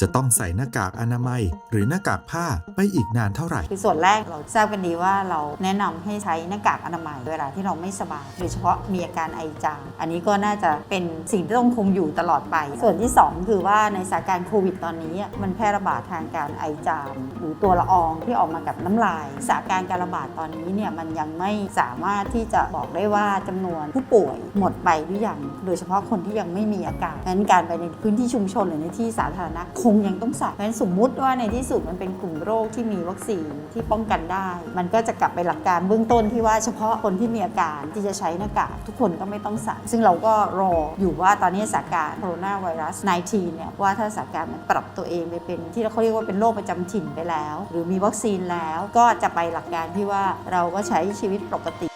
จะต้องใส่หน้ากากอนามัย หรือหน้ากากผ้าไปอีกนานเท่าไหร่ คือส่วนแรกเราทราบกันดีว่าเราแนะนำให้ใช้หน้ากากอนามัยเวลาที่เราไม่สบายโดยเฉพาะมีอาการไอจามอันนี้ก็น่าจะเป็นสิ่งที่ต้องคงอยู่ตลอดไป ส่วนที่ 2 คือว่าในสถานการณ์โควิดตอนนี้มันแพร่ระบาดทางการไอจามหรือตัวละอองที่ออกมากับน้ำลายสถานการณ์การระบาดตอนนี้เนี่ยมันยังไม่สามารถที่จะบอกได้ว่าจำนวนผู้ป่วยหมดไปหรือยังโดยเฉพาะคนที่ยังไม่มีอาการงั้นการไปในพื้นที่ชุมชนหรือในที่สาธารณะคงยังต้องใส่เพราะฉะนั้นสมมุติว่าในที่สุดมันเป็นกลุ่มโรคที่มีวัคซีนที่ป้องกันได้ มันก็จะกลับไปหลักการเบื้องต้นที่ว่าเฉพาะคนที่มีอาการที่จะใช้หน้ากากทุกคนก็ไม่ต้องใส่ซึ่งเราก็รออยู่ว่าตอนนี้สถานการณ์โคโรนาไวรัส 19 เนี่ยว่าถ้าสถานการณ์มันปรับตัวเองไปเป็น ที่เขาเรียกว่าเป็นโรคประจำถิ่นไปแล้ว หรือมีวัคซีนแล้วก็จะไปหลักการที่ว่าเราก็ใช้ชีวิตปกติ